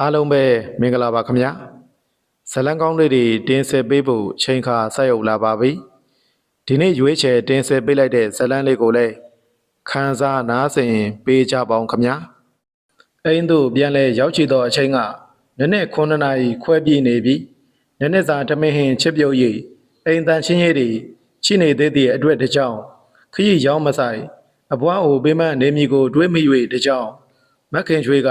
အားလုံးပဲမင်္ဂလာပါခင်ဗျာဇလံကောင်းလေးတွေတင်းဆက်ပေးဖို့ချိန်ခါဆက်ရောက်လာပါပြီဒီနေ့ရွေးချယ်တင်းဆက်ပေးလိုက်တဲ့ဇလံလေးကိုလည်းခန်းစားနားဆင်ပေးကြပါအောင်ခင်ဗျာအိမ်တို့ပြန်လဲရောက်ချီတော့အချိန်ကနည်းနည်း9နာရီခွဲပြည့်နေပြီနည်းနည်းစာတမင်ဟင်ချစ်ပြုတ်ရိပ်အိမ်တန်ချင်းရည်တွေချိနေသေးတဲ့အတွက်တကြောင်ခရီးရောက်မဆိုင်အဘွားအိုပေးမနေမီကိုတွေးမိ၍တကြောင်မက်ခင်ရွှေက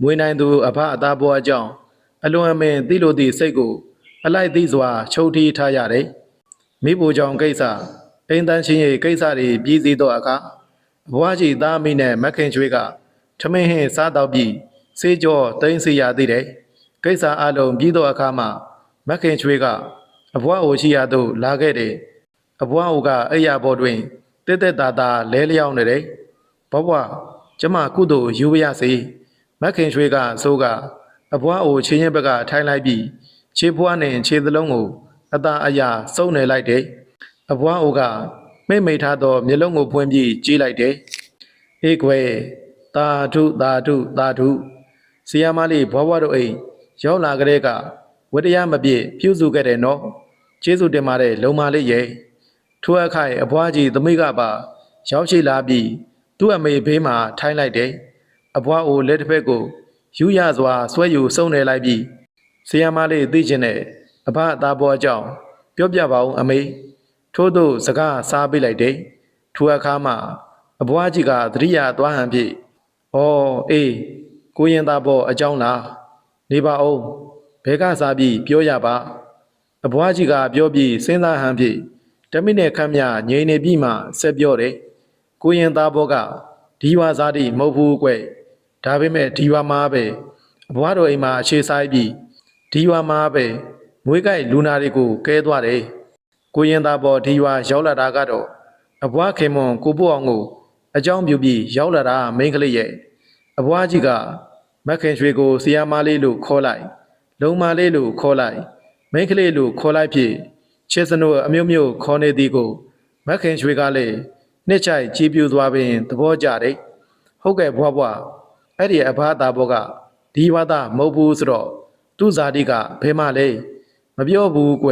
မွေးနိုင်သူအဖအသားဘွားအကြောင်းအလွန်အမင်းသိလို့သည့်စိတ်ကို အလိုက်သိစွာချုပ်တီးထားရတယ်။မိဖို့ကြောင့်ကိစ္စအိမ်တန်းချင်းရဲ့ကိစ္စတွေပြည်စည်းသောအခါဘွားကြီးသားမိနဲ့မက်ခင်ချွေးကထမင်းဟင်းစားတော့ပြီးစေးကြောတိမ့်စီရသေးတယ်။ကိစ္စအလုံးပြီးသောအခါမှာမက်ခင်ချွေးကအဘွားအိုရှိရသို့လာခဲ့တယ်။အဘွားအိုကအိယာပေါ်တွင်တက်တက်တာတာလဲလျောင်းနေတယ်။ဘဘွားကျမကုသိုလ်ယူပါရစေ။ မက်ခင်ရွှေကဆိုးကအဘွားအိုချင်းချင်းဘက်ကထိုင်းလိုက်ပြီးခြေဖွားနဲ့ခြေသလုံးကိုအသာအရာစုံနေလိုက်တယ်။အဘွားအိုကမိတ်မိတ်ထားသောမျက်လုံးကိုဖွင့်ပြီးကြည့်လိုက်တယ်။အေးကွယ်တာထုတာထုတာထုဆီယာမလေးဘွားဘွားတို့အိမ်ရောက်လာကြတဲ့ကဝတရားမပြည့်ပြုစုခဲ့တယ်နော်။ကျေးဇူးတင်ပါတယ်လုံမလေးရဲ့ထိုအခိုင်အဘွားကြီးသမိကပါရောက်ရှိလာပြီးသူ့အမေဘေးမှာထိုင်းလိုက်တယ်။ အဘွားအိုလက်တစ်ဖက်ကိုယူရစွာဆွဲယူစုံနေလိုက်ပြီးဆီယမလေးသိကျင်တဲ့အဘအသားပေါ်အကြောင်းပြောပြပါဦးအမေထို့သို့စကားစားပေးလိုက်တယ်ထိုအခါမှာအဘွားကြီးကသတိရသွားဟန်ဖြင့်ဩအေးကိုရင်သားပေါ်အကြောင်းလားနေပါဦးဘဲကစားပြီးပြောရပါအဘွားကြီးကပြောပြီးစဉ်းစားဟန်ဖြင့်တမိနဲ့ခမ်းမြငြိမ်နေပြီးမှဆက်ပြောတယ်ကိုရင်သားဘောကဒီဝါစားတိမဟုတ်ဘူးကွယ် ဒါပေမဲ့ဒီဝါမှာပဲအဘွားတော်အိမ်မှာအခြေဆိုင်ပြီးဒီဝါမှာပဲမွေးကြိုက်လူနာတွေကိုကဲသွားတယ်။ကိုရင်သားပေါ်ဒီဝါရောက်လာတာကတော့အဘွားခင်မွန်ကိုပို့အောင်ကိုအကြောင်းပြုပြီးရောက်လာတာမိန်းကလေးရဲ့အဘွားကြီးကမက်ခင်ရွှေကိုဆီယာမလေးလို့ခေါ်လိုက် လုံမလေးလို့ခေါ်လိုက်မိန်းကလေးလို့ခေါ်လိုက်ဖြစ်ချစ်စနိုးအမျိုးမျိုးခေါ်နေသည်ကိုမက်ခင်ရွှေကလည်းနှစ်ချိုက်ကြည်ပြူသွားပင်သဘောကျတယ်။ဟုတ်ကဲ့ဘွားဘွား အဲ့ဒီအဘသားဘောကဒီဝါဒမဟုတ်ဘူးဆိုတော့သူ့ဇာတိကဘယ်မှလဲမပြောဘူးကွ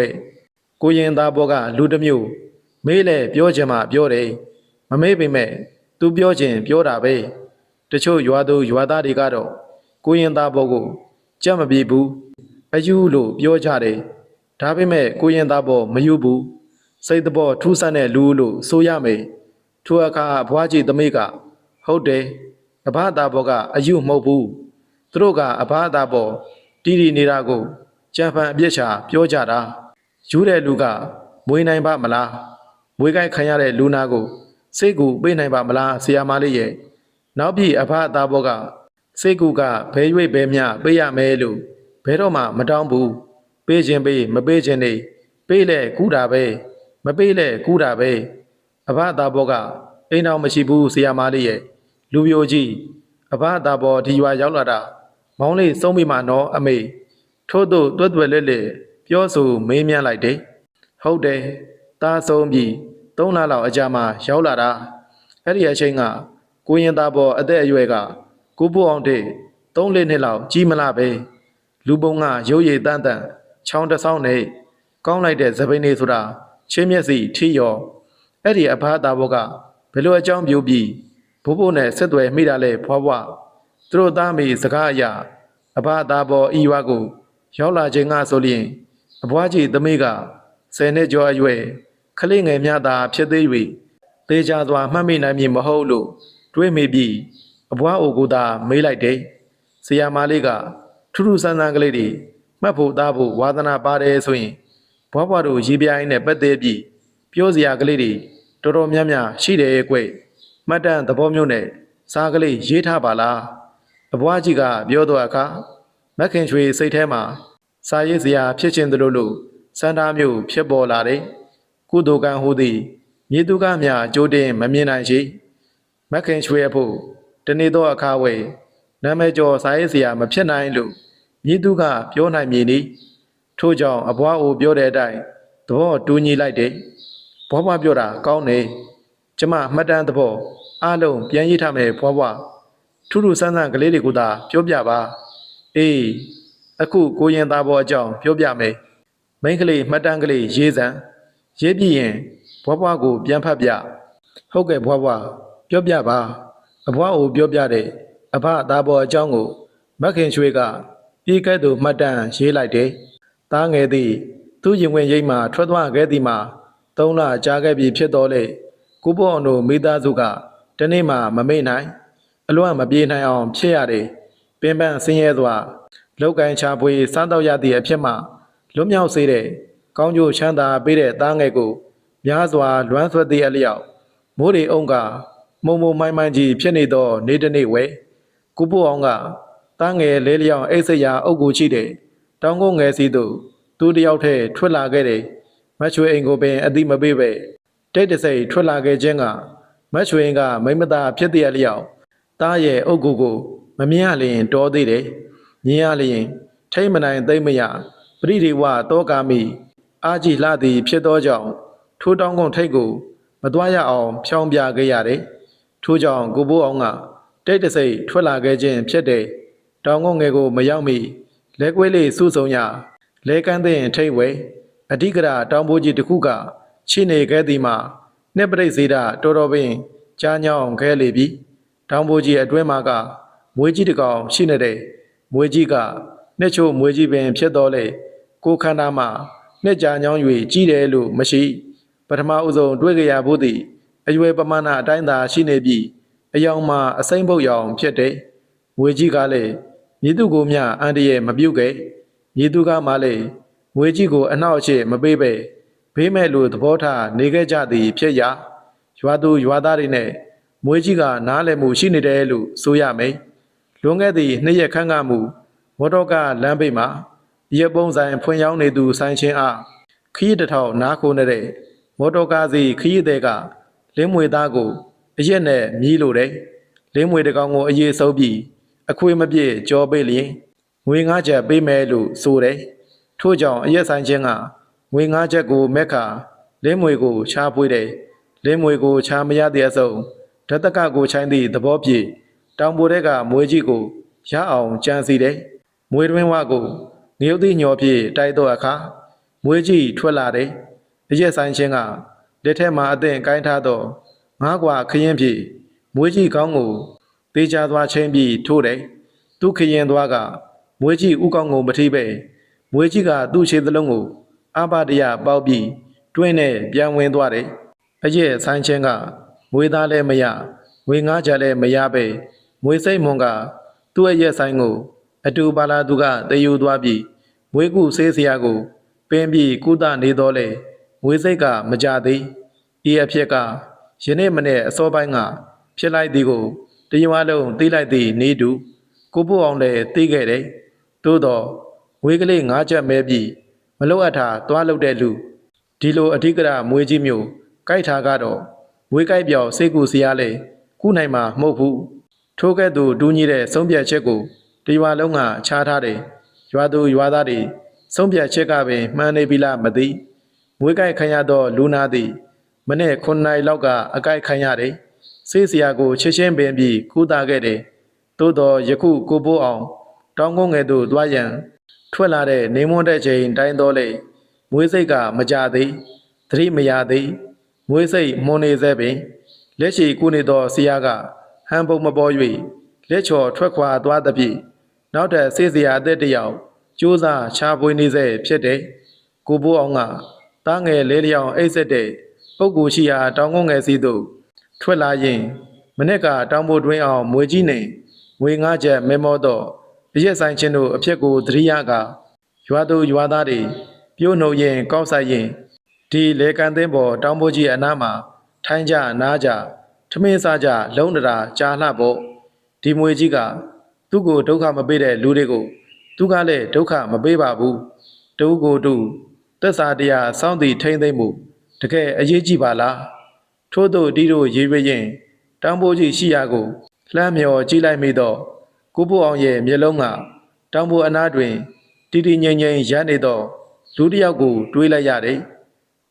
ကိုရင်သားဘောကလူတစ်မျိုးမေးလဲပြောချင်မှပြောတယ်မမေးပေမဲ့သူပြောချင်ပြောတာပဲတချို့ရွာသူရွာသားတွေကတော့ကိုရင်သားဘောကိုကြက်မပြေဘူးအယူလို့ပြောကြတယ်ဒါပေမဲ့ကိုရင်သားဘောမယူဘူးစိတ်တဘောထူးဆန်းတဲ့လူလို့ဆိုရမယ်ထိုအခါဘွားကြီးသမိကဟုတ်တယ် အဘသာဘောကအယုမဟုတ်ဘူးသူတို့ကအဘသာဘောတီးတီနေတာကိုကြံဖန်အပြစ်ချာပြောကြတာယူတဲ့လူကမွေးနိုင်ပါမလားမွေးကိုက်ခံရတဲ့လူနာကိုစိတ်ကူပေးနိုင်ပါမလားဆရာမလေးရဲ့နောက်ပြီးအဘသာဘောကစိတ်ကူကဘဲ၍ဘဲမျှပေးရမယ်လို့ဘဲတော့မှမတောင်းဘူးပေးခြင်းပေးမပေးခြင်းနေပေးလဲကူးတာပဲမပေးလဲကူးတာပဲအဘသာဘောကအိမ်တော်မရှိဘူးဆရာမလေးရဲ့ လူပြိုကြီးအဘသာပေါ်ဒီရွာရောက်လာတာမောင်းလေးစုံးမိမှနော်အမေထို့သို့တွတ်တွယ်လက်လက်ပြောဆိုမေးမြန်းလိုက်တယ်ဟုတ်တယ်ตาဆုံးပြီးသုံးလလောက်အကြာမှရောက်လာတာအဲ့ဒီအချိန်ကကိုရင်သားပေါ်အသက်အရွယ်ကကိုပို့အောင်တဲ့သုံးလေးနှစ်လောက်ကြီးမလားပဲလူပုံကရုပ်ရည်တန်းတန်းချောင်းတစ်ဆောင်နဲ့ကောင်းလိုက်တဲ့သပိန်လေးဆိုတာချင်းမျက်စိထီရောအဲ့ဒီအဘသာဘောကဘယ်လိုအကြောင်းပြုပြီး ဘိုးဘိုးနဲ့ဆက်သွယ်မိတာလဲဖွားဖွားသူတို့သားမိစကားအရာအဘသားပေါ်ဤရွာကို ရောက်လာခြင်းကဆိုလျင်အဘွားကြီးသမီးကဆယ်နှစ်ကျော်အရွယ်ခလေးငယ်များသာဖြစ်သေး၍သေချာစွာမှတ်မိနိုင်မည်မဟုတ်လို့တွေးမိပြီးအဘွားအိုကိုသာမေးလိုက်တယ်ဆရာမလေးကထူးထူးဆန်းဆန်းကလေးတွေမှတ်ဖို့သားဖို့ဝါသနာပါတယ်ဆိုရင်ဘွားဘွားတို့ရေးပြိုင်းနဲ့ပတ်သက်ပြီးပြောစရာကလေးတွေတော်တော်များများရှိတယ်ကွ မှတ်တမ်းသဘောမျိုးနဲ့စားကလေးရေးထားပါလားအဘွားကြီးကပြောတော့အခါမက်ခင်ချွေစိတ်ထဲမှာစာရေးစရာဖြစ်ခြင်းသလိုလိုစန္ဒာမျိုးဖြစ်ပေါ်လာတယ်ကုသိုလ်ကံဟူသည်မြေသူကမြအကျိုးတင်မမြင်နိုင်ရှိမက်ခင်ချွေအဖို့တနေ့တော့အခါဝေနာမည်ကျော်စာရေးစရာမဖြစ်နိုင်လို့မြေသူကပြောနိုင်မည်နီထို့ကြောင့်အဘွားအိုပြောတဲ့အတိုင်းသဘောတူညီလိုက်တယ်ဘောဘွားပြောတာကောင်းတယ် ကျမမှတ်တမ်းသဘောအားလုံးပြန်ရေးထားမယ်ဖွားဖွားထူးထူးဆန်းဆန်းကလေးတွေကိုသာပြောပြပါအေးအခုကိုရင်သားဘောအကြောင်းပြောပြမယ်မိန်းကလေးမှတ်တမ်းကလေးရေးစမ်းရေးပြီးရင်ဘွားဘွားကိုပြန်ဖတ်ပြဟုတ်ကဲ့ဘွားဘွားပြောပြပါအဘွားကိုပြောပြတဲ့အဖသားဘောအကြောင်းကိုမက်ခင်ရွှေကပြီးကဲ့သို့မှတ်တမ်းရေးလိုက်တယ်သားငယ်သည်သူ့ရင်ဝင်ရိပ်မှထွက်သွားခဲ့သည်မှာသုံးလကြာခဲ့ပြီဖြစ်တော်လေ ကိုဘောအောင်တို့မိသားစုကတနေ့မှမမေ့နိုင် အလွမ်းမပြေနိုင်အောင်ဖြစ်ရတယ်။ပင်ပန်းဆင်းရဲစွာလောက်ကန်ချပွေစားတော့ရသည့်အဖြစ်မှလွတ်မြောက်စေတဲ့ကောင်းကျိုးချမ်းသာပေးတဲ့သားငယ်ကိုများစွာလွမ်းဆွတ်သည့်အလျောက်မိုးရီအုံကမုံမုံမိုင်းမိုင်းကြီးဖြစ်နေသောနေတစ်နေ့ဝဲကုပိုးအောင်ကသားငယ်လေးလျောင်အိတ်စရာအုပ်ကိုချိတဲ့တောင်ကုန်းငယ်စီသို့သူတယောက်ထဲထွက်လာခဲ့တယ်။မချွေအိမ်ကိုပင်အတိမပေးပဲ တိတ်တဆိတ်ထွက်လာခဲ့ခြင်းကမချွေအိမ်ကမိမသားဖြစ်သည့်အလျောက်သားရဲ့အုတ်ကိုကိုမမြင်ရလျင်တော်သေးတယ်။မြင်ရလျင် ထိမ့်မနိုင်သိမ့်မရပရိဒီဝတောကာမိအာကြည်လှသည်ဖြစ်သောကြောင့်ထိုးတောင်းကုန်ထိတ်ကိုမသွားရအောင်ဖြောင်းပြခဲ့ရတယ်။ထို့ကြောင့်ကိုဘိုးအောင်ကတိတ်တဆိတ်ထွက်လာခဲ့ခြင်းဖြစ်တဲ့တောင်ကုန်းငယ်ကိုမရောက်မီလဲကွေးလေးစုဆုံရလဲကန်းတဲ့ထိတ်ဝဲအဓိကရတောင်ပိုးကြီးတစ်ခုက ချိနေခဲ့သည်မှာနှစ်ပရိတ်စေတာတော်တော်ပင်ကြားညောင်းခဲလေပြီတောင်ပိုးကြီးအတွင်းမှာကမွေးကြီးတစ်ကောင်ရှိနေတဲ့မွေးကြီးကနှစ်ချို့မွေးကြီးပင်ဖြစ်တော်လေကိုခန္ဓာမှာနှစ်ကြာညောင်း၍ကြီးတယ်လို့မရှိပထမဦးဆုံးတွေ့ကြရဖို့သည်အရွယ်ပမာဏအတိုင်းသာရှိနေပြီးအယောင်မှာအစိမ့်ပုတ်ရောင်ဖြစ်တယ်မွေးကြီးကလည်းမြေသူကိုမျှအန်တရဲ့မပြုတ်ခဲ့မြေသူကမှလည်းမွေးကြီးကိုအနောက်အရှေ့မပေးပဲ ဘေးမဲ့လိုသဘောထားနေခဲ့ကြသည်ဖြစ်ရာရွာသူရွာသားတွေနဲ့မွေးကြီးကနားလည်မှုရှိနေတယ်လို့ဆိုရမယ်။လွန်ခဲ့သည့်နှစ်ရက်ခန့်ကမူမော်တော်ကားလမ်းဘေးမှာရက်ပုံးဆိုင်ဖွင့်ရောင်းနေသူဆိုင်ချင်းအားခရီးတစ်ထောင်နားခိုနေတဲ့မော်တော်ကားစီခရီးသည်ကလင်းမွေသားကိုအရက်နဲ့မြည်လို့တယ်။လင်းမွေတစ်ကောင်ကိုအေးဆုပ်ပြီးအခွေမပြည့်ကြောပေးလျင်ငွေငါးချက်ပေးမယ်လို့ဆိုတယ်။ထို့ကြောင့်အရက်ဆိုင်ချင်းက ငွေငါးချက်ကိုမက်ခါလင်းမွေကိုချားပွေးတယ်။လင်းမွေကိုချားမရတဲ့အစုံဓာတကကိုချိုင်းသည့်သဘောပြေတောင်ပေါ်တဲ့ကမွေကြီးကိုရအောင်ကြံစီတယ်။မွေတွင်းဝကိုငရုတ်သည့်ညော်ဖြင့်တိုက်တော့အခါမွေကြီးထွက်လာတယ်။အရက်ဆိုင်ချင်းကလက်ထက်မှာအသင့်ကိုင်းထားသောငါးကွာခရင်ဖြင့်မွေကြီးကောင်းကိုသေးချသွားချင်းပြီးထိုးတယ်။သူခရင်သွားကမွေကြီးဥကောင်းကိုမထိပဲမွေကြီးကသူ့ခြေသလုံးကို အဘတရပေါက်ပြီးတွင်းနဲ့ပြန်ဝင်သွားတယ်။အရက်ဆိုင်ချင်းကမွေသားလည်းမရငွေငါးချက်လည်းမရပဲမွေစိတ်မွန်ကသူ့ရဲ့ရက်ဆိုင်ကို အတူပါလာသူကတည်ယူသွားပြီးမွေကုဆေးစရာကိုပင်းပြီးကုသနေတော့လေမွေစိတ်ကမကြသေးဤအဖြစ်ကယနေ့မနေ့အစောပိုင်းကဖြစ်လိုက်သည်ကိုတရွာလုံးသိလိုက်သည်နေတူကိုပို့အောင်လည်းသိခဲ့တယ်သို့တော့မွေကလေးငါးချက်မဲပြီး မလုတ်အပ်တာသွားလုတ်တဲ့လူဒီလိုအဓိကရမွေကြီးမျိုးကြိုက်တာကတော့ဝေးကြိုက်ပြောင်စိတ်ကူစရာလေခုနိုင်မှာမဟုတ်ဘူးထိုးကဲ့သို့တူးညီတဲ့ဆုံးဖြတ်ချက်ကိုဒီရွာလုံးကချားထားတယ်ရွာသူရွာသားတွေဆုံးဖြတ်ချက်ကပင်မှန်နေပြီလားမသိမွေးကြိုက်ခံရသောလူနာသည်မနေ့9နိုင်လောက်ကအကြိုက်ခံရတယ်ဆေးစရာကိုချစ်ချင်းပင်ပြီးကူတာခဲ့တယ်သို့တော်ယခုကိုပိုးအောင် တောင်းကုန်းငယ်သို့သွားရန် ထွက်လာတဲ့နေမွန်းတဲ့ချိန်တိုင်းတော်လေမွေးစိတ်ကမကြသေးသတိမရသေးမွေးစိတ်မွန်နေသေးပင်လက်ရှိကုနေသောဆရာကဟန်ပုံမပေါ်၍လက်ချော်ထွက်ခွာသွားသဖြင့်နောက်ထပ်စေးစရာအသက်တစ်ယောက်ကြိုးစားချာပွေနေစေဖြစ်တဲ့ကိုဘိုးအောင်ကတားငယ်လေးလျောင်အိတ်ဆက်တဲ့ပုပ်ကူရှိရာတောင်ကုန်းငယ်စီသို့ထွက်လာရင်မနေ့ကတောင်ပိုတွင်းအောင်မွေကြီးနေငွေငါးချက်မဲမောတော့ ရရက်ဆိုင်ချင်းတို့အဖြစ်ကိုသတိရကရွာသူရွာသားတွေပြုံးနှုတ်ရင်ကောက်ဆိုင်ရင်ဒီလေကန်သင်းပေါ်တောင်ပိုးကြီးအနားမှာထိုင်းကြနားကြထမင်းစားကြလုံးတရာကြာလှဖို့ဒီမွေကြီးကသူ့ကိုဒုက္ခမပေးတဲ့လူတွေကိုသူကလည်းဒုက္ခမပေးပါဘူးတူကိုတူသက်စာတရားစောင့်တည်ထိမ့်သိမ့်မှုတကယ်အရေးကြီးပါလားထို့သောဒီတို့ရေးရရင်တောင်ပိုးကြီးရှိရာကိုလှမ်းမြော်ကြည့်လိုက်မိတော့ ကိုပိုးအောင်ရဲ့မျက်လုံးကတောင်ပိုးအနားတွင်တီတီငိမ့်ငိမ့်ရနေတော့လူတစ်ယောက်ကိုတွေးလိုက်ရတယ်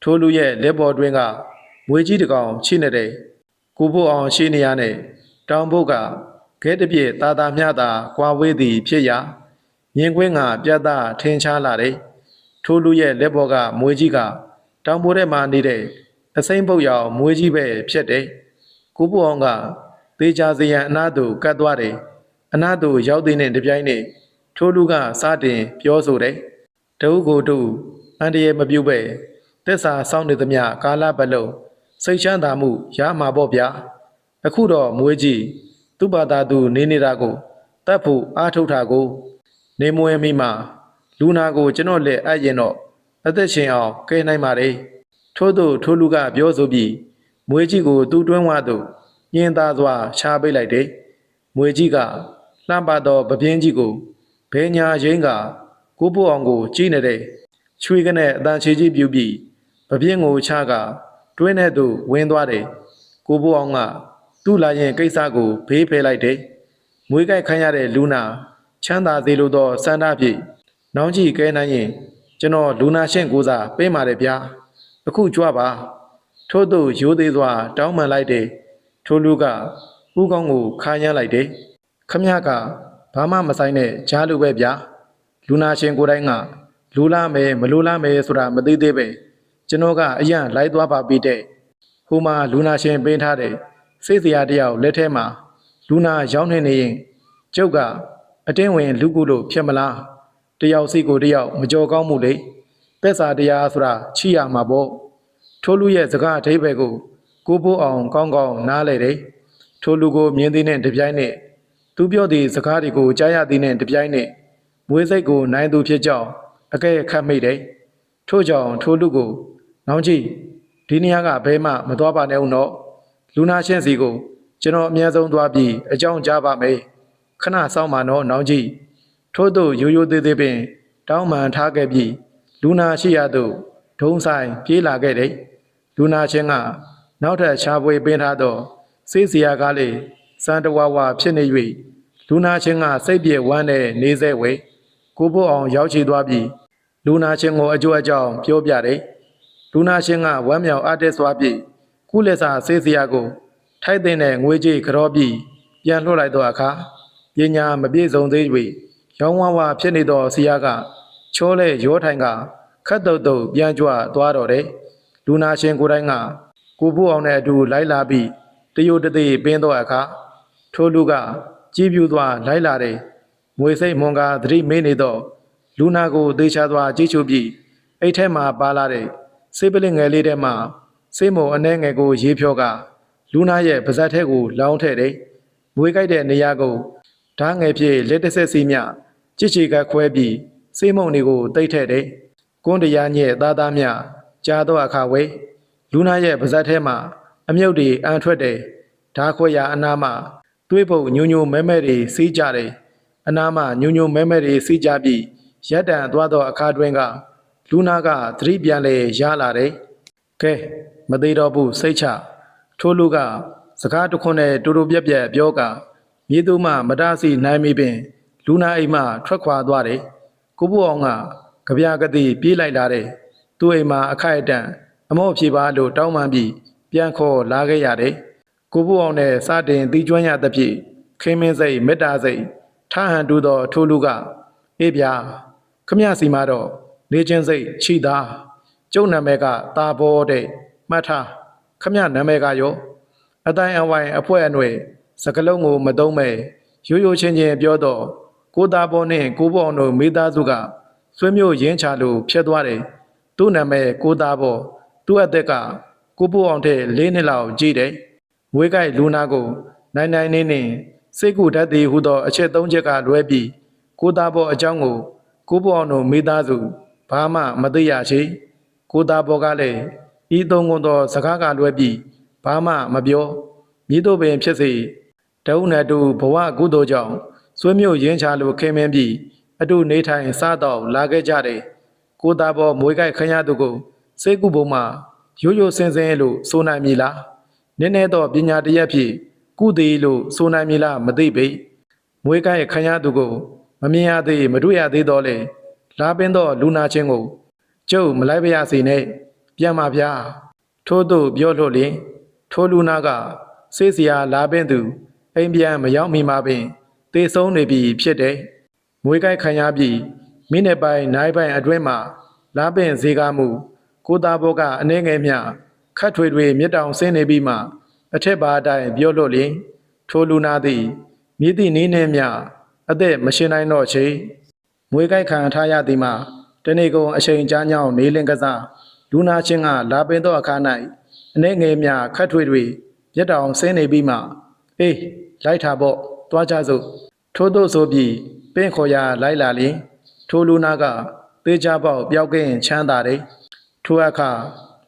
ထိုလူရဲ့လက်ပေါ်တွင်းကမွေကြီးတစ်ကောင်ချိနေတယ်ကိုဖို့အောင်ရှိနေရနဲ့တောင်ဘုတ်ကခဲတစ်ပြည့်တာတာမျှတာကွာဝေးသည်ဖြစ်ရာမြင်ကွင်းကပြတ်သားထင်ရှားလာတယ်ထိုလူရဲ့လက်ဘော်ကမွေးကြီးကတောင်ပိုးထဲမှာနေတဲ့အစိမ့်ပုတ်ရောင်မွေးကြီးပဲဖြစ်တယ်ကိုပူအောင်ကသေချာစရန်အနားသို့ကတ်သွားတယ် အနားသို့ရောက်တဲ့နဲ့တပြိုင်နက်ထိုလူကစတင်ပြောဆိုတယ်တအုပ်ကိုတူအန်တရဲ့မပြုတ်ပဲသက်စာစောင့်နေသမျှကာလပတ်လုံးစိတ်ချမ်းသာမှုရမှာပေါ့ဗျာအခုတော့မွေးကြီးသူ့ဘာသာသူနေနေတာကိုတတ်ဖို့အားထုတ်တာကိုနေမွေမိမှာလူနာကိုကျွန်တော်လက်အပ်ရင်တော့အသက်ရှင်အောင်ကယ်နိုင်ပါတယ်ထို့သို့ထိုလူကပြောဆိုပြီးမွေကြီးကိုသူ့တွင်းဝသို့ညင်သားစွာချားပေးလိုက်တယ်မွေကြီးက လှမ်းပါသောပပြင်းကြီးကိုဘဲညာရင်းကကိုပို့အောင်ကိုကြည့်နေတဲ့ချွေကနဲ့အတန်ချေကြီးပြူပြီးပပြင်းကိုချကတွင်းထဲသို့ဝင်သွားတယ်ကိုပို့အောင်ကသူ့လာရင်ကိစ္စကိုဘေးဖယ်လိုက်တယ်မွေးကြိုက်ခံရတဲ့လူနာချမ်းသာစေလိုသောစန္ဒဖြင့်နောင်ကြည့်ကဲနိုင်ရင် ကျွန်တော်လူနာရှင့်ကိုစားပေးပါတယ်ဗျာအခုကြွပါထို့သို့ရိုးသေးစွာ တောင်းပန်လိုက်တဲ့ထိုလူကဥကောင်းကိုခါရမ်းလိုက်တယ် ခမရကဘာမှမဆိုင်တဲ့ကြားလူပဲဗျာလူနာရှင်ကိုယ်တိုင်ကလူလာမယ်မလူလာမယ်ဆိုတာမသိသေးပဲကျွန်တော်ကအရန်လိုက်သွားပါပြီတဲ့ဟိုမှာလူနာရှင်ပေးထားတဲ့စိတ်စရာတယောက်လက်ထဲမှာလူနာရောက်နေနေရင်ကျုပ်ကအတင်းဝင်လူကုလို့ဖြစ်မလားတယောက်စီကိုတယောက်မကြော်ကောင်းမှုလေပက်စာတရားဆိုတာချိရမှာပေါ့ထိုလူရဲ့စကားအဓိပ္ပာယ်ကိုကိုပိုးအောင်ကောင်းကောင်းနားလဲတယ်ထိုလူကိုမြင်သည်နဲ့တပြိုင်နက် သူပြောသည့်စကားတွေကိုကြားရသည်နဲ့တပြိုင်နက်မွေးစိတ်ကိုနိုင်သူဖြစ်ကြောင်းအကဲခတ်မိတယ်ထို့ကြောင့်ထိုလူကိုနောင်ကြည့်ဒီနေရာကဘဲမှမသွားပါနဲ့ဦးတော့လူနာရှင်းစီကိုကျွန်တော်အမြဲဆုံးသွားပြီးအကြောင်းကြားပါမယ်ခဏစောင့်ပါနော်နောင်ကြည့်ထို့သို့ရိုးရိုးသေးသေးပင်တောင်းပန်ထားခဲ့ပြီးလူနာရှိရသို့ဒုံဆိုင်ပြေးလာခဲ့တယ်လူနာချင်းကနောက်ထပ်ရှားပွေပင်းထားသောစေးစရာကားလေးစံတဝါဝါဖြစ်နေ၍ လူနာချင်းကစိတ်ပြေဝမ်းနဲ့နေစေဝေကိုဖို့အောင်ရောက်ချီသွားပြီးလူနာချင်းကိုအကျိုးအကြောင်းပြောပြတယ်လူနာချင်းကဝမ်းမြောက်အားတက်စွာဖြင့်ကုလက်စာဆေးစရာကို ထိုက်တဲ့နဲ့ငွေကြေးကြောပြီးပြန်လွှတ်လိုက်သောအခါပညာမပြည့်စုံသေး၍ရောင်းဝါးဝါဖြစ်နေသောဆရာက ချောလဲရောထိုင်ကခတ်တုတ်တုတ်ပြန်ကြွသွားတော်တယ်လူနာရှင်ကိုယ်တိုင်ကကိုဖို့အောင်နဲ့အတူလိုက်လာပြီးတယိုတသေးပင်းသောအခါထိုလူက ကြီးပြူစွာလိုက်လာတယ်မွေစိတ်မွန်ကားသတိမေးနေသောလူနာကိုသေချာစွာကြည့်ချူပြီးအိတ်ထဲမှပါလာတဲ့စေးပလင်ငယ်လေးထဲမှစေးမုံအနှဲငယ်ကိုရေးဖြောကလူနာရဲ့ပါဇက်ထဲကိုလောင်းထည့်တယ်မွေးကြိုက်တဲ့နေရာကိုဓာငယ်ဖြင့်လက်တစ်ဆက်စီမြကြစ်ချီကခွဲပြီးစေးမုံတွေကိုတိတ်ထည့်တယ်ကွန်းတရားညက်သားသားမြကြားတော့အခါဝဲလူနာရဲ့ပါဇက်ထဲမှာအမြုပ်တွေအန်ထွက်တယ်ဓာခွဲရာအနာမှာ တွေးဖို့ညိုညိုမဲမဲတွေစီးကြတယ်အနာမှာညိုညိုမဲမဲတွေစီးကြပြီးရက်တန်သွားသောအခါတွင်ကလူနာကသတိပြန်လေရလာတယ်ကဲမသေးတော့ဘူးစိတ်ချထိုလူကစကားတစ်ခွန်းနဲ့တူတူပြက်ပြက်ပြောကမြေသူမှမတစီနိုင်မိပင် လူနာအိမ်မှထွက်ခွာသွားတယ်ကိုပူအောင်ကကြပြာကတိပြေးလိုက်လာတယ်သူ့အိမ်မှာအခိုက်အတန့်အမော့ဖြေပါလို့တောင်းပန်ပြီးပြန်ခေါ်လာခဲ့ရတယ် ကိုပူအောင်နဲ့စတင်တီးကျွမ်းရသဖြင့်ခင်းမင်းစိတ်မေတ္တာစိတ်ထဟန်တူသောထိုလူကအေးဗျာခမရစီမာတော့နေချင်းစိတ်ချီတာကျုပ်နာမည်ကတာဘောတဲ့မှတ်ထားခမရနာမည်ကရောအတိုင်းအဝိုင်အဖွဲအနွယ်စကလုံးကိုမသုံးမဲ့ရိုးရိုးချင်းချင်းပြောတော့ကိုသားဘောနဲ့ကိုဘောအောင်တို့မိသားစုကဆွေးမျိုးရင်းချလို့ဖျက်သွားတယ်သူ့နာမည်ကိုသားဘောသူ့အသက်ကကိုပိုးအောင်တဲ့၄နှစ်လောက်ကြီးတယ် မွေးကြိုက်လူနာကို နိုင်နိုင်နေနေစိတ်ကူတတ်သည်ဟုသော အချက်၃ချက်ကလွဲပြီးကိုသားဘောအကြောင်းကို ကိုပိုးအောင်တို့မိသားစုဘာမှမသိရချေကိုသားဘောကလည်းဤသုံးကုန်သော စကားကလွဲပြီးဘာမှမပြောမြည်တို့ပင်ဖြစ်စေတအုပ်နဲ့တူဘဝကုသိုလ်ကြောင့်ဆွေးမျိုးရင်းချလိုခင်မင်းပြီးအတူနေထိုင်စားတော့လာခဲ့ကြတယ်ကိုသားဘောမွေးကြိုက်ခရသူကိုစိတ်ကူပုံမှာရိုးရိုးစင်စင်လို့ဆိုနိုင်မည်လား နည်းနည်းတော့ပညာတရက်ဖြင့်ကုသေးလို့ဆိုနိုင်မည်လားမသိပေမွေးကြိုက်ခရသူကိုမမြင်ရသေးမတွေ့ရသေးတော့လေလာပင်တော့လူနာချင်းကိုကျုပ်မလိုက်ပါရစေနဲ့ပြန်ပါဗျာထို့သို့ပြောလို့လင်ထိုလူနာကစေးစရာလာပင်သူအိမ်ပြန်မရောက်မီမှာပင်သေဆုံးနေပြီဖြစ်တယ်မွေးကိုက်ခံရပြီးမိနစ်ပိုင်းနိုင်ပိုင်းအတွင်းမှာလားပင်ဈေးကားမှုကိုသားဘောကအနေငယ်မျှ ခတ်ထွေတွေမြစ်တောင်ဆင်းနေပြီးမှအထက်ပါအတိုင်းပြောလို့လျင်ထိုလူနာသည်မြည်သည့်နည်းနှင့်မျှအသက်မရှင်နိုင်တော့ချေမွေးကိုက်ခံထားရသည်မှာတနေ့ကုန်အချိန်ကြာညောင်းနေလင်ကစားလူနာချင်းကလာပင်သောအခါ၌အနေငယ်မျှခတ်ထွေတွေမြစ်တောင်ဆင်းနေပြီးမှအေးလိုက်တာပေါ့တွားကြစို့ထို့သို့ဆိုပြီးပင့်ခေါ်ရာလိုက်လာလျင်ထိုလူနာကသေချာပေါက်ပျောက်ကင်းချမ်းသာတယ်ထိုအခါ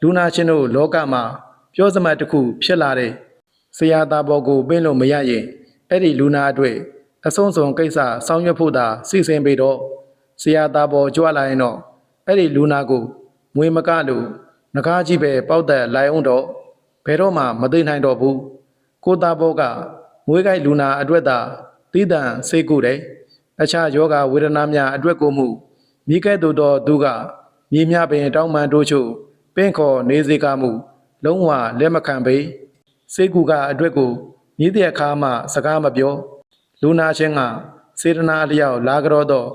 လူနာချင်းတို့လောကမှာပြောစမှတ်တစ်ခုဖြစ်လာတဲ့ဆရာသားဘောကိုပင့်လို့မရရင်အဲ့ဒီလူနာအတွက်အဆုံးစုံကိစ္စဆောင်ရွက်ဖို့သာစီစဉ်ပေးတော့ဆရာသားဘောကြွလာရင်တော့အဲ့ဒီလူနာကိုမွေမကလို့ငကားကြီးပဲပေါက်သက်လိုက်အောင်တော့ဘယ်တော့မှမသိနိုင်တော့ဘူးကိုသားဘောကမွေးကိုက်လူနာအတွက်သာတည်တံစိတ်ကူတယ်အခြားယောဂဝေဒနာများအတွက်ကိုမှုမိကဲ့သို့သောသူကမြေမြပင်တောင်းပန်တို့ချို့ ပင့်ခေါ်နေစေကမှု လုံးဝလက်မခံပေစိတ်ကူကအတွက်ကိုမြည်တဲ့အခါမှစကားမပြောလူနာချင်းကစေတနာအလျောက်လာကြောတော့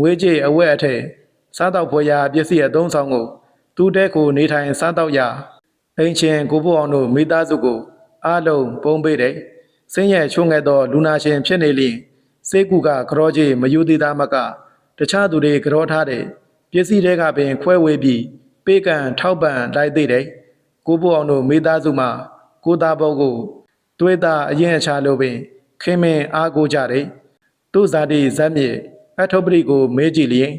ဝေးကြီးအဝဲအထက်စားတော့ဖွယ်ရာပစ္စည်းအသုံးဆောင်ကိုသူ့တဲ့ကိုနေထိုင်စားတော့ရာအင်ချင်းကိုဖို့အောင်တို့မိသားစုကိုအားလုံးပုံပေးတယ်။ဆင်းရဲချုံငယ်သောလူနာရှင်ဖြစ်နေလျင်စေကူကကြောကြီးမယူသေးသားမကတခြားသူတွေကြောထားတဲ့ပစ္စည်းတွေကပင်ခွဲဝေပြီး ပေးကံထောက်ပံ့လိုက်သေးတယ်။ကိုဖို့အောင်တို့မိသားစုမှာကိုသားဘောကိုတွေးတာအရင်အခြားလိုပင်ခင်မင်အားကိုကြတယ်။သူ့ဇာတိဇက်မြေအထုပ္ပရိကိုမေးကြည့်လျင်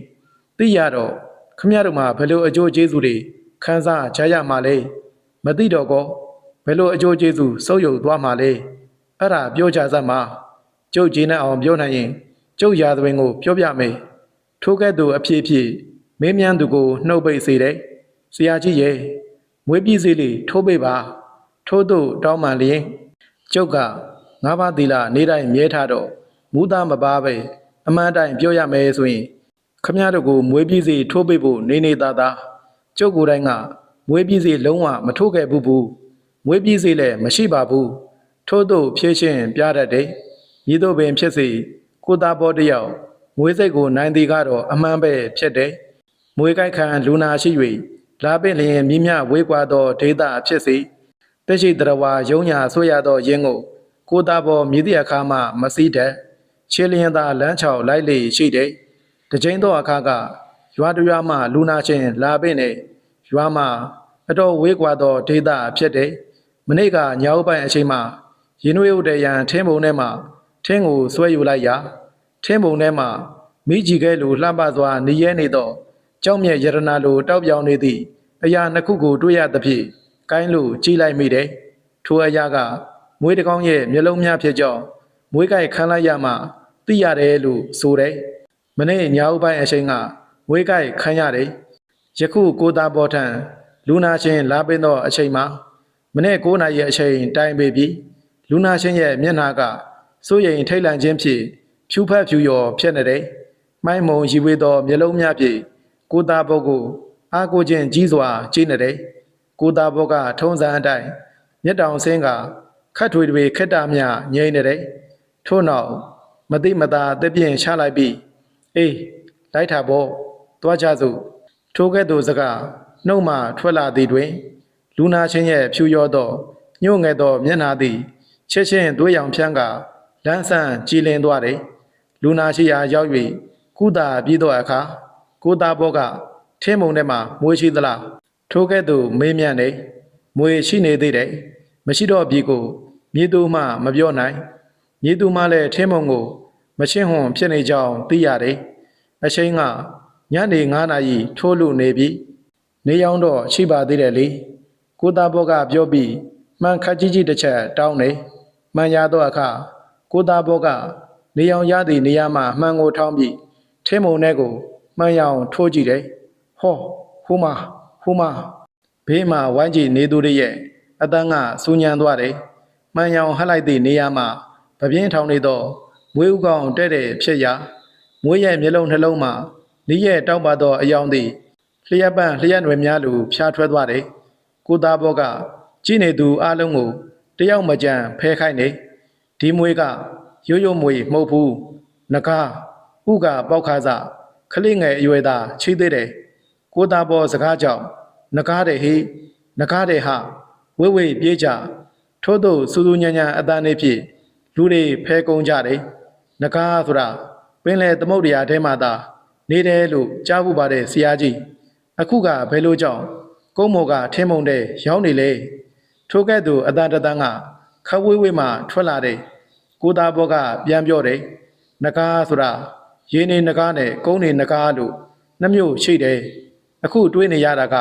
သိရတော့ခမရတို့မှာဘယ်လိုအကျိုးကျေးဇူးတွေခံစားကြရမှာလဲ။မသိတော့ကောဘယ်လိုအကျိုးကျေးဇူးစုပ်ယုပ်သွားမှာလဲအဲ့ဒါပြောကြစမ်းပါကျုပ်ဂျင်းနဲ့အောင်ပြောနိုင်ရင်ကျုပ်ရာသပင်ကို ပြောပြမယ်ထိုးကဲ့သို့အဖြစ်ဖြစ်မင်းမြန်းသူကိုနှုတ်ပိတ်စေတယ် ဆရာကြီးရဲ့မွေးပြည်စည်းလေးထိုးပိတ်ပါထိုးသို့တောင်းပန်လျင်ကျုပ်ကငါးပါးသီလနေတိုင်းမြဲထားတော့မူသားမပါပဲအမှန်တိုင်းပြောရမယ်ဆိုရင်ခမရတို့ကိုမွေးပြည်စည်းထိုးပိတ်ဖို့နေနေသားသားကျုပ်ကိုယ်တိုင်ကမွေးပြည်စေလုံးဝမထိုးခဲ့ဘူးဘူးမွေးပြည်စေလည်းမရှိပါဘူးထို့သို့ဖြည့်ရှင်ပြတတ်တယ်ဤသို့ပင်ဖြစ်စေကိုသားပေါ်တစ်ယောက်မွေးစိတ်ကိုနိုင်သည်ကတော့အမှန်ပဲဖြစ်တယ်မွေးကိုက်ခံလူနာရှိ၍ လာပင်လျင်မြင်းမြဝေးကွာသောဒေသဖြစ်စေတရှိတရဝါယုံညာဆွေရသောယင်းကိုကိုသားပေါ်မြည်သည့်အခါမှမစည်းတတ်ခြေလျင်သာလမ်းချောက်လိုက်လေရှိတယ်တကြိမ်သောအခါကရွာတရွာမှလူနာချင်းလာပင်နဲ့ရွာမှာအတော်ဝေးကွာသောဒေသဖြစ်တယ်။မနေ့ကညောင်ပိုင်းအချိန်မှာရင်နွေဥတရန်ထင်းပုံထဲမှာထင်းကိုဆွဲယူလိုက်ရာထင်းပုံထဲမှာမိကြီးကဲလိုလှပစွာနေရဲနေသော ကြောက်မြက်ရတနာလိုတောက်ပြောင်နေသည့်အရာနှစ်ခုကိုတွေ့ရသဖြင့်ကိုင်းလိုကြည့်လိုက်မိတယ်။ထိုအရာကမွေးတကောင်းရဲ့မျက်လုံးများဖြစ်ကြောင်းမွေးကိုက်ခမ်းလိုက်ရမှသိရတယ်လို့ဆိုတယ်။မနေ့ညောင်ပိုင်းအချိန်ကမွေးကိုက်ခမ်းရတယ်။ယခုကိုသားပေါ်ထံလူနာရှင်လာပင်သောအချိန်မှာမနေ့9နာရီအချိန်တိုင်ပေပြီလူနာရှင်ရဲ့မျက်နှာကစိုးရိမ်ထိတ်လန့်ခြင်းဖြင့်ဖြူဖက်ဖြူရော်ဖြစ်နေတယ်။မိုင်းမုံရီဝေးသောမျက်လုံးများဖြင့် ကိုသားဘောကိုအားကိုခြင်းကြီးစွာကြည့်နေတယ်။ကိုသားဘောကထုံးစံအတိုင်းမျက်တောင်ဆင်းကခတ်ထွေတွေခက်တာမြငိမ့်နေတယ်။ထို့နောက်မတိမတာတက်ပြင်းချလိုက်ပြီးအေးလိုက်တာဘောသွားကြစို့ထိုကဲ့သို့စကားနှုတ်မှထွက်လာသည်တွင် လူနာချင်းရဲ့ဖြူရောသောညှို့ငယ်သောမျက်နှာသည်ချက်ချင်းသွေးရောင်ဖြန်းကလန်းဆန်းကြည်လင်သွားတယ်လူနာရှိရာရောက်၍ကုသာပြီးသောအခါ ကိုသားဘောကထင်းမုံထဲမှမွေးရှိသလားထိုကဲ့သို့မေးမြန်းနေမွေရှိနေသေးတယ်မရှိတော့ပြီကိုမြေသူမှမပြောနိုင်မြေသူမှလည်းထင်းမုံကိုမချင်းဟွန်ဖြစ်နေကြောင်းသိရတယ်အချိန်ကညနေ9နာရီထိုးလို့နေပြီနေရောက်တော့ရှိပါသေးတယ်လေကိုသားဘောကပြောပြီးမှန်ခတ်ကြီးကြီးတစ်ချက်တောင်းနေမှန်ရတော့အခါကိုသားဘောကနေအောင်ရသည့်နေရာမှာမှန်ကိုထောင်းပြီးထင်းမုံထဲကို မှန်ရအောင်ထိုးကြည့်တယ်ဟောဟိုမှာဟိုမှာဘေးမှာဝိုင်းကြည့်နေသူတွေရဲ့အတန်းကစူညံသွားတယ်မှန်ရအောင်ဟတ်လိုက်သည့်နေရာမှာပပြင်းထောင်နေတော့မွေးဥကောင်တဲ့တဲ့ဖြစ်ရာမွေးရဲ့မျက်လုံးနှလုံးမှာနီးရဲ့တောက်ပါသောအယောင်သည်လျှက်ပန့်လျှက်နွယ်များလိုဖြားထွက်သွားတယ်။ကိုသားဘောကကြည်နေသူအလုံးကိုတယောက်မကြံဖဲခိုင်းနေဒီမွေးကရိုးရိုးမွေမဟုတ်ဘူး။နဂါဥကပေါက်ခါစ ခလေးငယ်အရွယ်သားချိသေးတယ်ကိုသားပေါ်စကားကြောင့်နကားတယ်ဟိနကားတယ်ဟာဝိဝိပြေးကြထို့သို့စူးစူးညံ့ညံ့အတန်းလေးဖြင့်လူတွေဖဲကုန်ကြတယ်နကားဆိုတာပင်လေသမုတ်တရားထဲမှာသာနေတယ်လို့ကြားဖို့ပါတယ်ဆရာကြီးအခုကဘယ်လိုကြောင့်ကုန်းမော်ကထင်းမုံတဲ့ရောက်နေလေထိုကဲ့သို့အတန်းတန်းကခဝေးဝေးမှထွက်လာတဲ့ကိုသားဘောကပြန်ပြောတယ်နကားဆိုတာ ရေနေနကားနဲ့ကုန်းနေနကားလို့နှမျိုးရှိတယ်အခုတွေးနေရတာက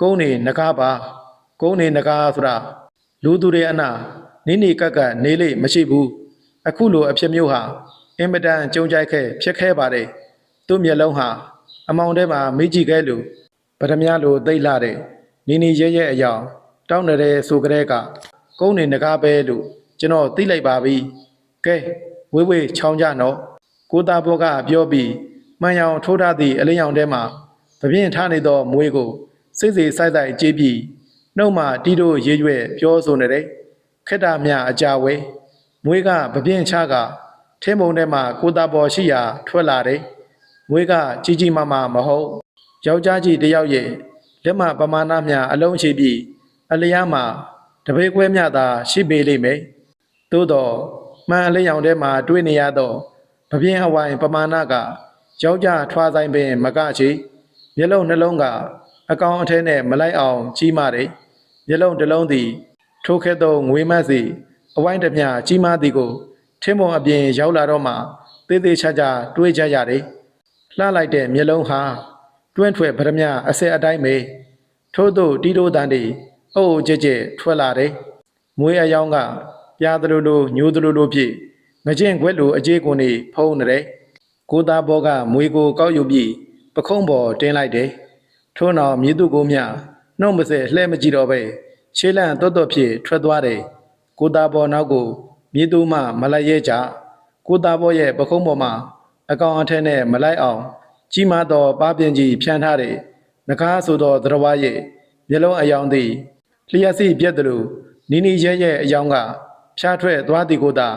ကုန်းနေနကားပါကုန်းနေနကားဆိုတာလူသူတွေအနာနိနိကက်ကက်နေလေမရှိဘူးအခုလိုအဖြစ်မျိုးဟာအင်မတန်ကြုံကြိုက်ခဲ့ဖြစ်ခဲ့ပါတယ်သူ့မျက်လုံးဟာအမောင်ထဲမှာမိကြည့်ခဲ့လို့ပထမလိုသိမ့်လာတဲ့နီနီရဲရဲအယောင်တောင်းနေတဲ့ဆိုကြတဲ့ကကုန်းနေနကားပဲလို့ကျွန်တော်သိလိုက်ပါပြီကဲဝေးဝေးချောင်းကြနော် ကိုသားဘောကပြောပြီးမှန်ရောင်ထိုးထားသည့်အလင်းရောင်ထဲမှာပပြင်းထားနေသောမွေးကိုစိတ်စိတ်ဆိုင်ဆိုင်ကြေးပြီးနှုတ်မှတီးတို့ရေးရွယ်ပြောဆိုနေတယ်ခက်တာမြအကြဝဲမွေးကပပြင်းချကထင်းမုံထဲမှာကိုသားဘောရှိရာထွက်လာတယ်မွေးကကြီးကြီးမားမားမဟုတ်ယောက်ျားကြီးတစ်ယောက်ရဲ့လက်မပမာဏမြအလုံးရှိပြီးအလျားမှာတပေခွဲမြသာရှိပေလိမ့်မယ်သို့တော့မှန်အလင်းရောင်ထဲမှာတွေ့နေရတော့ ပပြင်းအဝိုင်ပမာဏကယောက်ျားထွားဆိုင်ပင် မကချီမျက်လုံးနှလုံးကအကောင်အထဲနဲ့မလိုက်အောင် ကြီးမာတယ်မျက်လုံးတစ်လုံးသည် ထိုးခဲသောငွေမတ်စီအဝိုင်းတစ်မျှကြီးမားသည်ကိုထင်းမုံအပြင်ရောက်လာတော့မှသေးသေးချာချာတွေးကြရတယ်လှလိုက်တဲ့မျက်လုံးဟာတွင်းထွက်ဗရမ ्या အစက်အတိုင်းပဲထို့သို့တီးတိုးတန်တီအုပ်အုပ်ကြဲကြဲထွက်လာတယ်မွေးအယောင်ကပြားသလိုလိုညိုးသလိုလိုဖြင့် ငကျင့်ခွက်လိုအကြေးကုန်နေဖုံးနေတယ်ကိုသားဘောကမွေးကိုကောက်ယူပြီးပခုံးပေါ်တင်းလိုက်တယ်ထို့နောက်မြေသူကိုမြနှုတ်မစဲလှဲမကြည့်တော့ပဲရှေးလန့်တော့တော့ဖြစ်ထွက်သွားတယ်ကိုသားဘောနောက်ကိုမြေသူမှမလိုက်ရဲကြကိုသားဘောရဲ့ပခုံးပေါ်မှာအကောင်အထက်နဲ့မလိုက်အောင်ကြီးမားသောပါပြင်းကြီးဖြန်းထားတဲ့ငကားဆိုသောသရဝရဲ့မျက်လုံးအယောင်သည်လျှက်စီပြက်သလိုနီနီရဲရဲအယောင်ကဖြားထွက်သွားသည်ကိုသာ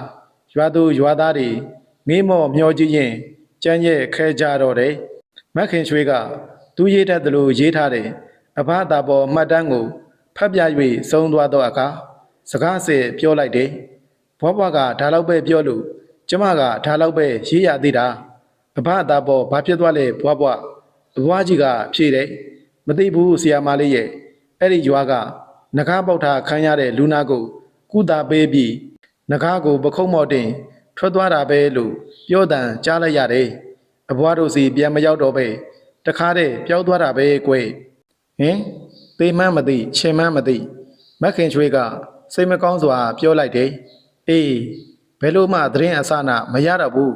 ရွာသူရွာသားတွေငေးမော့မျောကြည့်ရင်ကြမ်းရဲ့ခဲကြတော့တယ်မက်ခင်ရွှေကသူရေးတတ်သလိုရေးထားတဲ့အဘသာပေါ်မှတ်တမ်းကိုဖတ်ပြ၍သုံးသွားတော့အခါစကားဆယ်ပြောလိုက်တယ်ဘွားဘွားကဒါလောက်ပဲပြောလို့ကျမကဒါလောက်ပဲရေးရသေးတာအဘသာပေါ်ဘာဖြစ်သွားလဲဘွားဘွားအဘွားကြီးကဖြေတယ်မသိဘူးဆရာမလေးရဲ့အဲ့ဒီရွာကနဂါးပေါက်ထားခံရတဲ့လူနာကိုကုသပေးပြီး နဂါးကိုပခုံးမော်တင်ထွက်သွားတာပဲလို့ပြောတန်ကြားလိုက်ရတယ်အဘွားတို့စီပြန်မရောက်တော့ပဲတခါတည်းပျောက်သွားတာပဲကွဟင်သေမှန်းမသိရှင်မှန်းမသိမက်ခင်ချွေးကစိတ်မကောင်းစွာပြောလိုက်တယ်အေးဘယ်လို့မှသတင်းအစနာမရတော့ဘူး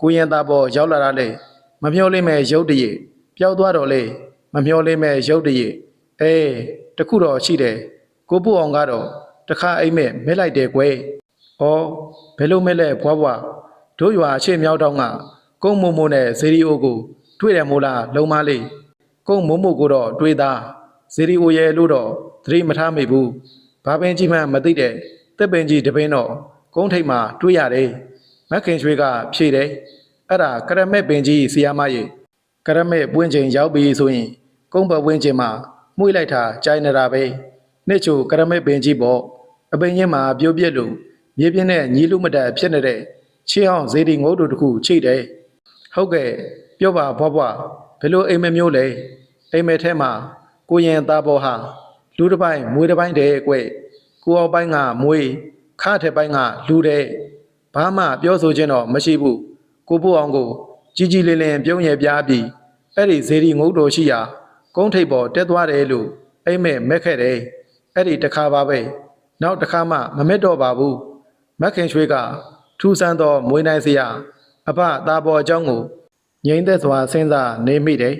ကိုရင်သားပေါ်ရောက်လာတာလေမမျောလိမ့်မဲ့ရုတ်တရက်ပျောက်သွားတော့လေမမျောလိမ့်မဲ့ရုတ်တရက်အေးတခုတော့ရှိတယ်ကိုပုအောင်ကတော့တခါအိမ်မဲ့မဲလိုက်တယ်ကွယ် ဩဘယ်လို့မဲလဲဘွားဘွားတို့ရွာအရှိမြောက်တောင်းကကုန်းမို့မို့နဲ့ဇေရီအိုကိုတွေ့တယ်မို့လားလုံမလေးကုန်းမို့မို့ကိုတော့တွေ့သားဇေရီအိုရဲ့လို့တော့သတိမထားမိဘူးဘာပင်ကြီးမှမသိတဲ့တက်ပင်ကြီးတပင်းတော့ကုန်းထိပ်မှာတွေ့ရတယ်မက်ခင်ရွှေကဖြေတယ်အဲ့ဒါကရမက်ပင်ကြီးဆီယာမရဲ့ကရမက်ပွင့်ချိန်ရောက်ပြီဆိုရင်ကုန်းဘဝင်းချိန်မှာမှုလိုက်တာကြိုင်နေတာပဲနှစ်ချိုကရမက်ပင်ကြီးပေါ့အပင်ချင်းမှာပြိုးပြက်လို့ မြေပြင်းနဲ့ညီလူမတက်ဖြစ်နေတဲ့ချေအောင်ဇေဒီငုတ်တို့တခုချိတ်တယ်ဟုတ်ကဲ့ပြောပါဘွားဘွားဘယ်လိုအိမ်မမျိုးလဲအိမ်မဲထဲမှာကိုရင်သားပေါ်ဟာလူတစ်ပိုင်းမွေးတစ်ပိုင်းတည်းကွကိုအောင်ပိုင်းကမွေးခါထက်ပိုင်းကလူတဲ့ဘာမှပြောဆိုခြင်းတော့မရှိဘူးကိုဖို့အောင်ကိုကြီးကြီးလင်းလင်းပြုံးရပြားပြီးအဲ့ဒီဇေဒီငုတ်တော်ရှိရာကုန်းထိပ်ပေါ်တက်သွားတယ်လို့အိမ်မဲမက်ခဲ့တယ်အဲ့ဒီတစ်ခါပါပဲနောက်တစ်ခါမှမမက်တော့ပါဘူး မက်ခင်ရွှေကထူဆန်းသောမွေးနိုင်စရာအဖသားပေါ်အကြောင်းကိုငြိမ့်သက်စွာစဉ်းစားနေမိတယ်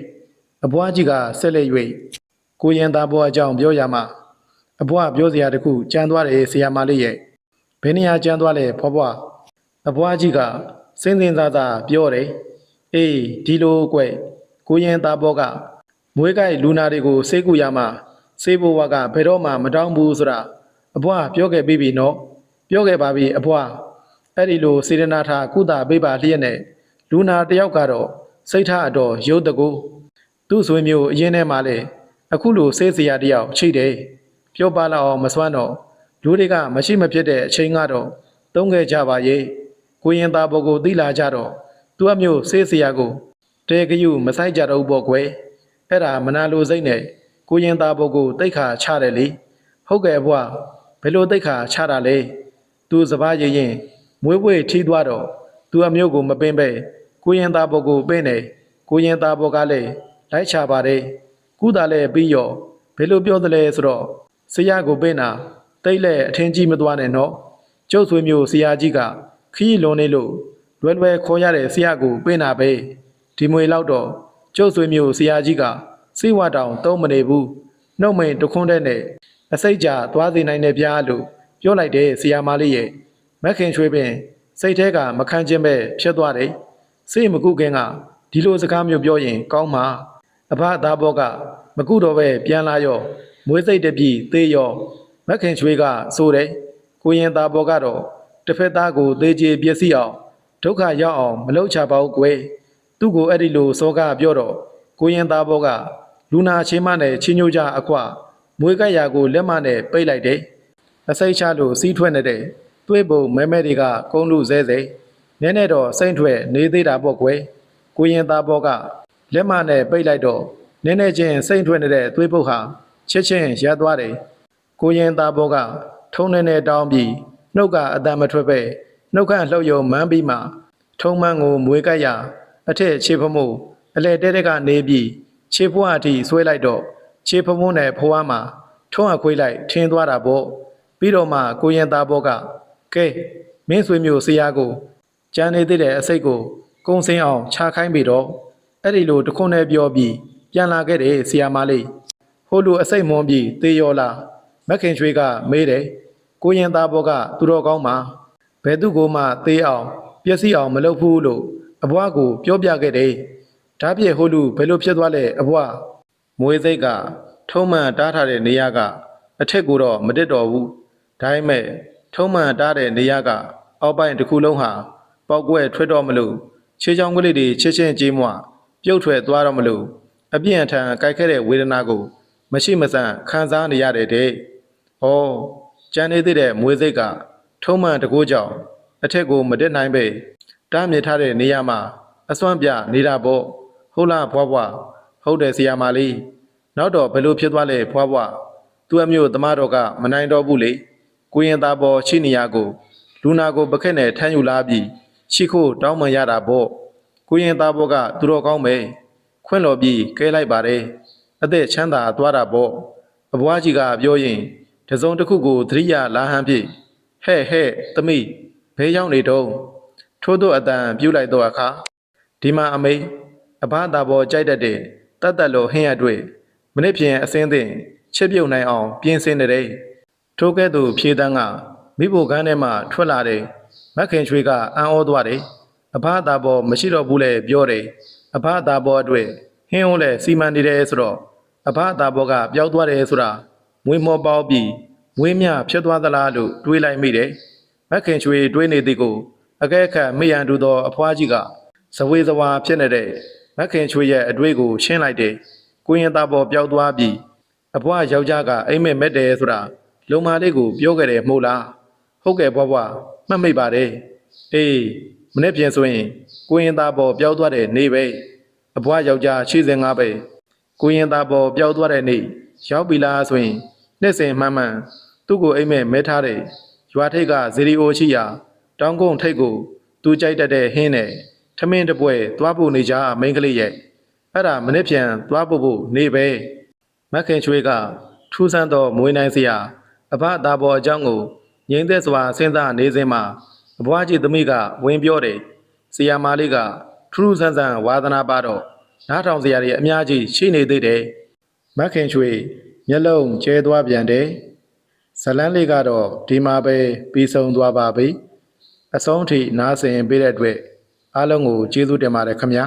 အဘွားကြီးကဆက်လက်၍ကိုရင်သားပေါ်အကြောင်းပြောရမှာအဘွားပြောစရာတခုကြမ်းသွားတယ်ဆရာမလေးရဲ့ဘယ်နေရာကြမ်းသွားလဲဖွားဖွားအဘွားကြီးကစဉ်းစဉ်းစားစားပြောတယ်အေးဒီလိုကွကိုရင်သားပေါ်ကမွေးကိုက်လူနာတွေကိုစေးကူရမှာစေးဘဝကဘယ်တော့မှမတောင်းဘူးဆိုတာအဘွားပြောခဲ့ပြီးပြီနော် ပြောခဲ့ပါပြီအဘွားအဲ့ဒီလိုစေရနာထားကုသပေးပါလျက်နဲ့လူနာတစ်ယောက်ကတော့စိတ်ထားအတော်ရုပ်တကူသူ့ဆွေမျိုးအရင်ထဲမှာလေအခုလိုစေးစရာတစ်ယောက်ချိတ်တယ်ပြောပါလောက်အောင်မစွမ်းတော့လူတွေကမရှိမဖြစ်တဲ့အချိန်ကတော့တုံးခဲ့ကြပါရဲ့ကိုရင်သားဘော်ကိုသိလာကြတော့သူ့အမျိုးစေးစရာကိုတဲကယူမဆိုင်ကြတော့ဘူးပေါ့ကွယ်အဲ့ဒါမနာလိုစိတ်နဲ့ကိုရင်သားဘော်ကိုတိတ်ခါချတယ်လေဟုတ်ကဲ့ဘွားဘယ်လိုတိတ်ခါချတာလဲ သူစပားရရင်မွေးပွေထီးသွားတော့သူအမျိုးကိုမပင်ပဲကိုရင်သားဘော်ကိုပင့်နေကိုရင်သားဘော်ကလည်းလိုက်ချပါတယ်ကုသာလည်းပြီးရောဘယ်လိုပြောသလဲဆိုတော့ဆရာကိုပင့်တာတိတ်လက်အထင်ကြီးမသွားနဲ့နော်ကျုပ်ဆွေမျိုးဆရာကြီးကခီးလွန်နေလို့လွယ်လွယ်ခေါ်ရတဲ့ဆရာကိုပင့်တာပဲဒီမွေလောက်တော့ကျုပ်ဆွေမျိုးဆရာကြီးကစိဝတောင်တုံးမနေဘူးနှုတ်မိန်တခွန်းတဲ့နဲ့အစိတ်ကြသွားစေနိုင်တဲ့ပြားလို့ ပြောလိုက်တယ်ဆရာမလေးရဲ့မက်ခင်ချွေးပင်စိတ်แท้ကမခံခြင်းပဲဖြစ်သွားတယ်စိတ်မကုခင်ကဒီလိုစကားမျိုးပြောရင် ကောင်းမှာအဘသားဘောကမကုတော့ပဲပြန်လာရောမွေးစိတ်တပြီသေးရောမက်ခင်ချွေးကဆိုတယ်ကိုရင်သားဘောကတော့တစ်ဖက်သားကိုသေးချေပြည့်စည်အောင်ဒုက္ခရောက်အောင်မလုပ်ချပါဘူးကွယ်သူ့ကိုအဲ့ဒီလိုစောကားပြောတော့ကိုရင်သားဘောကလူနာချင်းမနဲ့ချင်းညိုကြအခွမွေးကပ်ရာကိုလက်မနဲ့ပိတ်လိုက်တယ် အစိတ်ချလို့စီးထွက်နေတဲ့သွေးပုံမဲမဲတွေကကုန်းလူစဲစဲနည်းနည်းတော့စိမ့်ထွက်နေသေးတာပေါ့ကွယ်ကိုရင်သားဘောကလက်မနဲ့ပိတ်လိုက်တော့နည်းနည်းချင်းစိမ့်ထွက်နေတဲ့သွေးပုတ်ဟာချက်ချင်းရပ်သွားတယ်ကိုရင်သားဘောကထုံနေနေတောင်းပြီးနှုတ်ကအတန်မထွက်ပဲနှုတ်ခမ်းလှုပ်ယုံမန်းပြီးမှထုံမန်းကိုမွေးကပ်ရအထက်ခြေဖမို့အလဲတဲတဲ့ကနေပြီးခြေဖွားအထိဆွဲလိုက်တော့ခြေဖမိုးနဲ့ဖွားမှာထုံးအခွေးလိုက်ထင်းသွားတာပေါ့ ပြီးတော့မှကိုရင်သားဘောကကဲမင်းဆွေမျိုးဆရာကိုကြံနေသေးတဲ့အစိတ်ကိုကုံစင်းအောင်ခြာခိုင်းပြီတော့အဲ့ဒီလိုတခွန်းနဲ့ပြောပြီးပြန်လာခဲ့တယ်ဆရာမလေးဟိုလူအစိတ်မွန်ပြီးသေရောလာမက်ခင်ချွေးကမေးတယ်ကိုရင်သားဘောကသူတော်ကောင်းမှာဘယ်သူကိုမှသေအောင်ပျက်စီးအောင်မလုပ်ဘူးလို့အဘွားကိုပြောပြခဲ့တယ်ဒါပြည့်ဟိုလူဘယ်လိုဖြစ်သွားလဲအဘွားမွေးစိတ်ကထုံးမှန်တားထားတဲ့နေရာကအထက်ကိုတော့မတက်တော်ဘူး ဒါပေမဲ့ထုံးမှန်တားတဲ့နေရာက အောက်ပိုင်းတစ်ခုလုံးဟာပေါက်ကွဲထွက်တော့မလို့ခြေချောင်းကလေးတွေချစ်ချင်းကြေးမွပြုတ်ထွက်သွားတော့မလို့အပြင်းအထန်ကြိုက်ခဲ့တဲ့ဝေဒနာကို မရှိမဆန့်ခံစားနေရတဲ့တဲ့။ဩကြံနေသေးတဲ့မွေးစိတ်ကထုံးမှန်တကိုးကြောင့်အထက်ကိုမတက်နိုင်ပဲတားမြစ်ထားတဲ့နေရာမှာအစွမ်းပြနေတာပေါ့ဟုတ်လားဘွားဘွားဟုတ်တယ်ဆရာမလေးနောက်တော့ဘယ်လိုဖြစ်သွားလဲဘွားဘွားသူ့အမျိုးသမားတော်ကမနိုင်တော့ဘူးလေ ကိုရင်သားပေါ်ရှိနေရကိုလူနာကိုပခက်နဲ့ထမ်းယူလာပြီးရှိခိုးတောင်းပန်ရတာပေါ့ကိုရင်သားပေါ်ကသူတော်ကောင်းပဲခွင့်တော်ပြီးကဲလိုက်ပါတယ်အသက်ချမ်းသာသွားတာပေါ့အဘွားကြီးကပြောရင်တစုံတစ်ခုကိုသတိရလာဟန်ဖြင့်ဟဲ့ဟဲ့သမီးဘဲရောက်နေတော့ထို့သောအတန်ပြုတ်လိုက်တော့အခါဒီမှာအမေအဘသာပေါ်ကြိုက်တတ်တဲ့တတ်တတ်လို့ဟင်းရတွေ့မနေ့ဖြန်အစင်းသင့်ချက်ပြုတ်နိုင်အောင် ပြင်ဆင်နေတဲ့ ထိုကဲ့သို့ဖြေတန်းကမိဖို့ကန်းထဲမှထွက်လာတဲ့မက်ခင်ချွေကအံ့ဩသွားတယ်အဖအသာပေါ်မရှိတော့ဘူးလေပြောတယ်အဖအသာပေါ်အတွက်ဟင်းဟိုးလေစီမံနေတယ်ဆိုတော့အဖအသာပေါ်ကပျောက်သွားတယ်ဆိုတာမွေးမောပေါက်ပြီးမွေးမြဖြစ်သွားသလားလို့တွေးလိုက်မိတယ်မက်ခင်ချွေတွေးနေသည်ကိုအကဲခတ်မေ့ရန်တူသောအဖွားကြီးကဇဝေဇဝါဖြစ်နေတဲ့မက်ခင်ချွေရဲ့အတွေ့ကိုရှင်းလိုက်တယ်ကိုရင်သားပေါ်ပျောက်သွားပြီးအဘွားယောက်ျားကအိမ်မက်မက်တယ်ဆိုတာ လုံမာလေးကိုပြောခဲ့တယ်မဟုတ်လားဟုတ်ကဲ့ဘွားဘွားမှတ်မိပါတယ်အေးမနေ့ပြင်ဆိုရင်ကိုရင်သားပေါ်ပျောက်သွားတဲ့နေပဲအဘွားယောက်ျား85ပဲကိုရင်သားပေါ်ပျောက်သွားတဲ့နေ့ရောက်ပြီလားဆိုရင်နှစ်စဉ်မှန်မှန်သူ့ကိုအိမ်မက်မဲထားတဲ့ရွာထိပ်ကဇီရီအိုရှိရာတောင်းကုန်းထိပ်ကိုသူကြိုက်တတ်တဲ့ဟင်းနဲ့ထမင်းတစ်ပွဲသွားဖို့နေကြမိန်းကလေးရဲ့အဲ့ဒါမနေ့ပြန်သွားဖို့ဖို့နေပဲမက်ခင်ချွေးကထူးဆန်းသောမွေးနိုင်စရာ အဘသားပေါ်အကြောင်းကိုငြိမ်သက်စွာစဉ်းစားနေစဉ်မှာအဘွားကြီးသမီးကဝင်ပြောတယ်ဆီယာမာလေးကထူးထူးဆန်းဆန်းဝါသနာပါတော့နားထောင်စရာတွေအများကြီးရှိနေသေးတယ်မက်ခင်ချွေးမျက်လုံးကျဲသွားပြန်တယ်ဇလန်းလေးကတော့ဒီမှာပဲပြီးဆုံးသွားပါပြီအဆုံးထိနားဆင်ပေးတဲ့အတွက်အားလုံးကိုကျေးဇူးတင်ပါတယ်ခင်ဗျာ